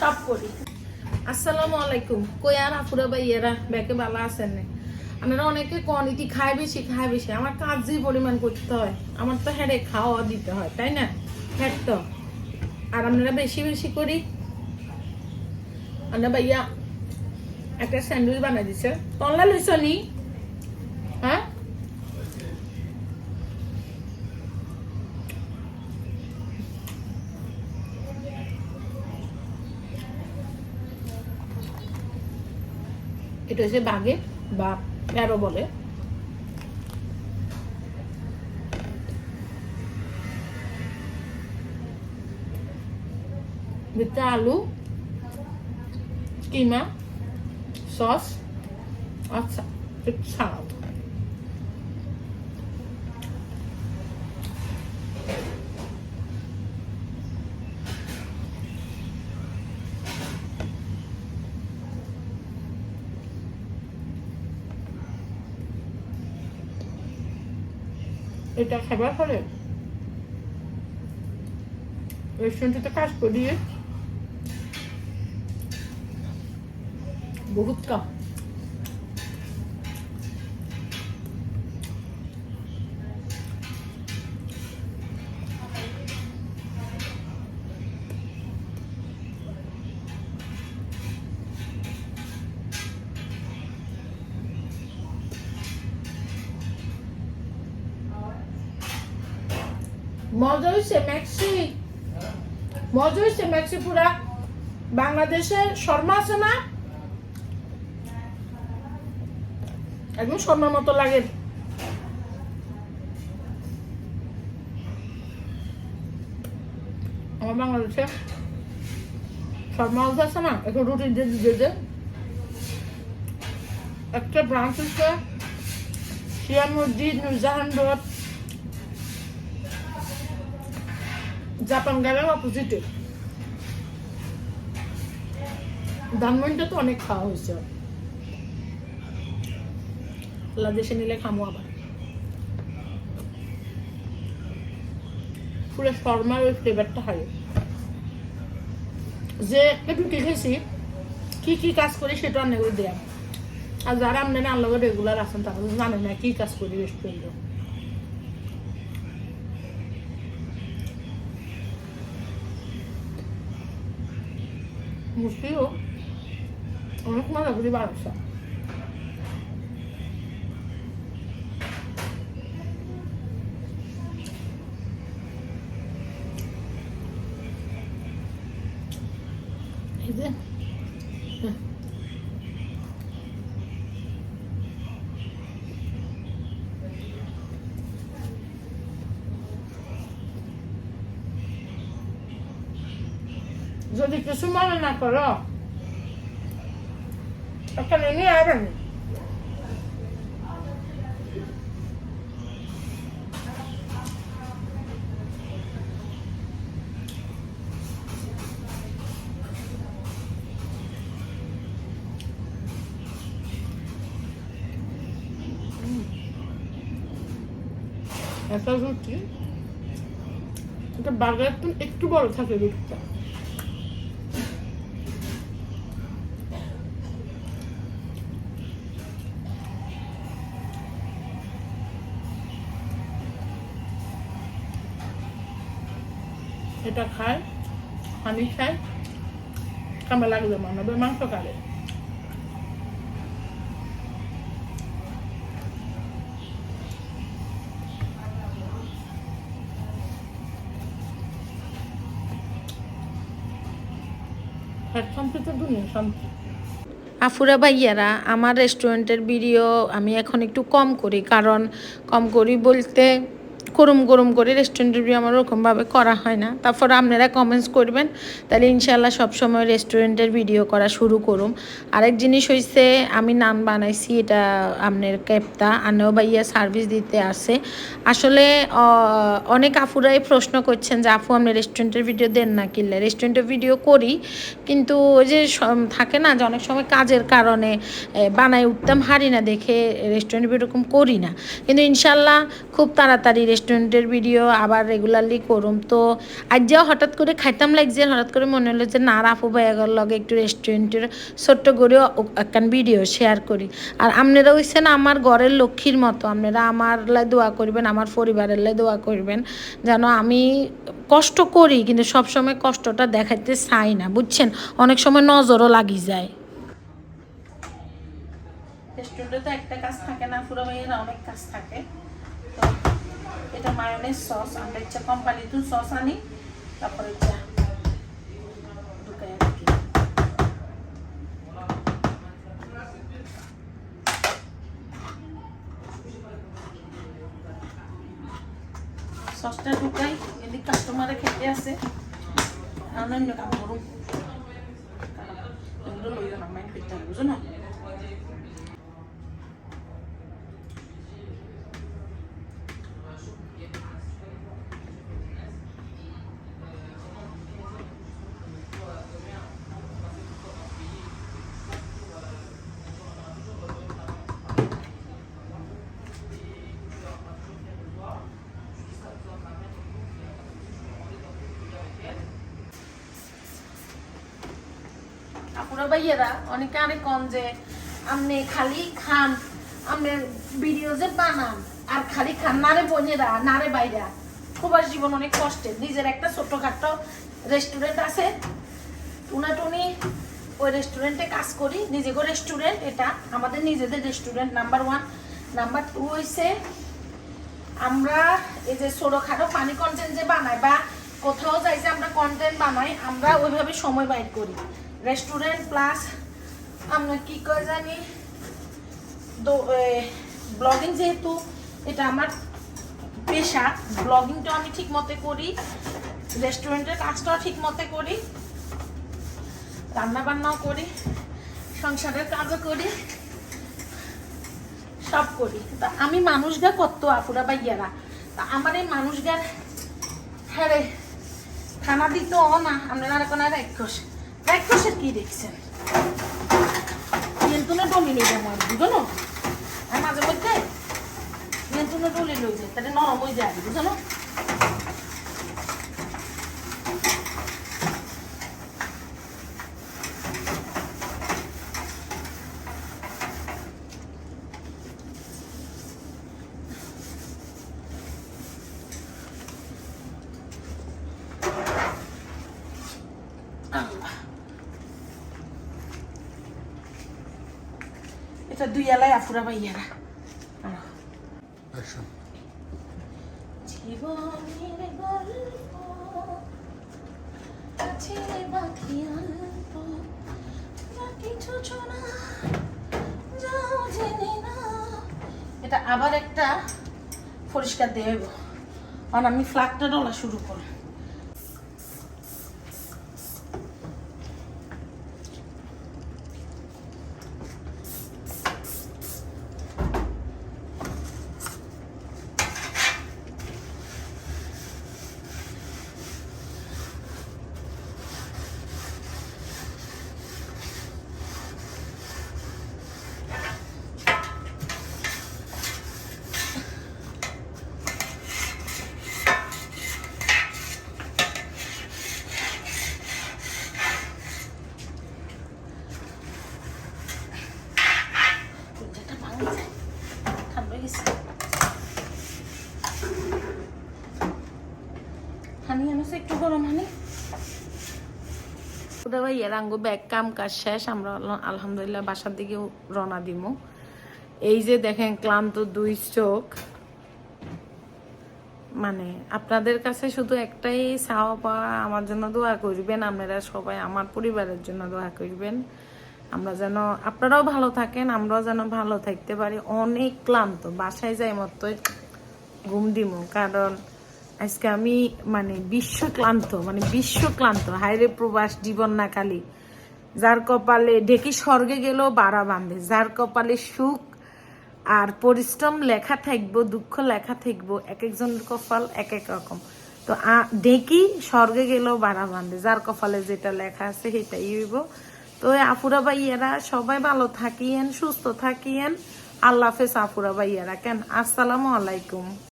সব করি। আসসালামু আলাইকুম। কই আর আপুরা ভাইয়েরা, ব্যাকে ভালো আছেন না? আপনারা অনেকে কনিটি খায় বেশি খায় বেশি। আমার কাজই পরিমাণ করতে হয়, আমার তো হেডে খাওয়া দিতে হয়, তাই না? হেড তো। আর আপনারা বেশি বেশি করি। আমরা ভাইয়া একটা স্যান্ডউইচ বানাই দিছে। তনলা লইছ নি হ্যাঁ এটা হচ্ছে বাঘে বা প্যারো বলে। ভিতরে আলু কিমা সস আচ্ছা সালাদ। এটা খাবার হলে? রেস্টুরেন্টে কাজ করিয়ে। বহুত কম। মজা হয়েছে ম্যাক্সি? মজা পুরা? বাংলাদেশের শর্মা আছে না? একদম শর্মার মতো লাগে। আমার বাংলাদেশে শর্মা হাউস আছে না? একটু রুটি দিয়ে দিয়ে দে একটা ব্রাঞ্চ হচ্ছে শিয়া নুরজাহান রোড জাপান গেলের অপোজিটে ধানমন্ডিটা তো অনেক খাওয়া হয়েছে। বাংলাদেশে নিলে খামো আবার। পুরো শর্মার ওই ফ্লেভারটা যে একটু খেয়েছি, কি কি কাজ করি সেটা অনেক দেয়া আর যারা আপনারা আনলোকে রেগুলার আছেন, তারা জানে না কি কাজ করি রেস্টুরেন্টে মুসলিও অনেক মজা করি বারোশো এই যদি কিছু মনে না করো এখানে নিয়ে আসবেন একটা রুটি, এটা বাগার তো একটু বড় থাকে রুটিটা। এটা খায়, আমি খাই কামা লাগবে মানাবে মাংস খাবে। শান্তি তো দুনিয়া আফুরা ভাইয়ারা, আমার রেস্টুরেন্টের ভিডিও আমি এখন একটু কম করি, কারণ কম করি বলতে গরম গরম করে রেস্টুরেন্টের ভিডিও আমার ওরকমভাবে করা হয় না। তারপর আপনারা কমেন্টস করবেন, তাহলে ইনশাল্লাহ সবসময় রেস্টুরেন্টের ভিডিও করা শুরু করুম। আরেক জিনিস হয়েছে আমি নান বানাইছি, এটা আপনার ক্যাপটা আনেও ভাইয়া সার্ভিস দিতে আসে আসলে অনেক আফুরাই প্রশ্ন করছেন যে আফু আপনি রেস্টুরেন্টের ভিডিও দেন না কিনলে রেস্টুরেন্টের ভিডিও করি, কিন্তু ওই যে থাকে না যে, অনেক সময় কাজের কারণে বানাই উঠতাম, হারি না দেখে রেস্টুরেন্ট এরকম করি না। কিন্তু ইনশাল্লাহ খুব তাড়াতাড়ি রেস্টুরেন্টের ভিডিও আবার রেগুলারলি করুম। তো আজ যাও হঠাৎ করে খাইতাম লাগছে, হঠাৎ করে মনে হলো যে, না রাফু ভাইয়াগর লগে একটু রেস্টুরেন্টের ছোট্ট করেও একখান ভিডিও শেয়ার করি। আর আপনারা হইছেন আমার ঘরের লক্ষ্মীর মতো। আপনারা আমার লাই দোয়া করবেন, আমার পরিবারের লাই দোয়া করবেন, যেন আমি কষ্ট করি, কিন্তু সবসময় কষ্টটা দেখাইতে চাই না। বুঝছেন? অনেক সময় নজরও লাগি যায়। রেস্টুরেন্টে তো একটা কাজ থাকে না পুরো মেয়েরা অনেক কাজ থাকে। তো এটা মায়োনেজ সস আমরা ইচ্ছা কোম্পানি তু সস আনি, তারপরে রাখি। সসটা ঢুকাই যদি কাস্টমারে খেতে আসে। অন্য কাম করুন এগুলো লইও না মাইন্ড করতে হবে বুঝো না? আপুরা ভাইয়েরা, অনেকে আরে কম যে আপনি খালি খান আপনি ভিডিও যে বানান, আর খালি খান নারে বোনেরা নারে বাইরা প্রবাস জীবন অনেক কষ্টে নিজের একটা ছোট্টখাটো রেস্টুরেন্ট আছে। টুনাটুনি, ওই রেস্টুরেন্টে কাজ করি। নিজে নিজেকে রেস্টুরেন্ট এটা আমাদের নিজেদের restaurant number one number two হইছে, আমরা এই যে ছোটখাটো পানি কন্টেন্ট যে বানাই, বা কোথাও যাই যে আমরা কন্টেন্ট বানাই, আমরা ওইভাবে সময় বাইর করি। রেস্টুরেন্ট প্লাস আমরা কি করে জানি? ব্লগিং যেহেতু, এটা আমার পেশা ব্লগিংটা আমি ঠিক মতো করি রেস্টুরেন্টের কাজটাও ঠিক মতো করি রান্না বান্নাও করি, সংসারের কাজও করি, সব করি। তা আমি মানুষগা কত আফুরা বাইয়ারা তা আমার এই মানুষগার হ্যাঁ রে খানা দিত না, আপনারা আর রাক্ষস রাক্ষসের কি দেখছেন? নিয়ন্ত্রণে ডলি নিয়ে যাব আমি বুঝো না আর মাঝে মধ্যে নিয়ন্ত্রণে ডলি লই যায় তাহলে নরম হয়ে যায় বুঝো এটা দুই এলাই আফুরা ভাইয়ারা Action. জীবনের গল্প আছে বাকি অল্প বাকি যোজনা যাও জেনে না এটা আবার একটা পরিষ্কার দিয়ে হইব। কারণ আমি ফ্লাগটা ডলা শুরু করব যেটা ভাঙা যায় ঠান্ডা গেছে হানি আনছে একটু গরম হানি ওদের ভাই এরাঙ্গ ব্যাগ কাম কাজ শেষ। আমরা আলহামদুলিল্লাহ বাসার দিকে রওনা দিমু। এই যে দেখেন, ক্লান্ত দুই চোখ। মানে আপনাদের কাছে শুধু একটাই চাওয়া পাওয়া, আমার জন্য দোয়া করবেন। আপনারা সবাই আমার পরিবারের জন্য দোয়া করবেন। আমরা যেন, আপনারাও ভালো থাকেন, আমরাও যেন ভালো থাকতে পারি। অনেক ক্লান্ত, বাসায় যাই মতো ঘুম দিমু। কারণ আজকে আমি মানে বিশ্ব ক্লান্ত মানে বিশ্ব ক্লান্ত হাইরে প্রবাস জীবন না খালি। যার কপালে ঢেকি স্বর্গে গেলেও বাড়া বাঁধে। যার কপালে সুখ আর পরিশ্রম লেখা থাকব, দুঃখ লেখা থাকব, এক একজনের কপাল এক এক রকম। তো ঢেকি স্বর্গে গেলেও বাড়া বাঁধে। যার কপালে যেটা লেখা আছে সেটাই হইব। তো আপুরা ভাইয়ারা, সবাই ভালো থাকিয়েন, সুস্থ থাকিয়েন। আল্লাহ হাফেজ আপুরা ভাইয়ারা। কেন? আসসালামু আলাইকুম।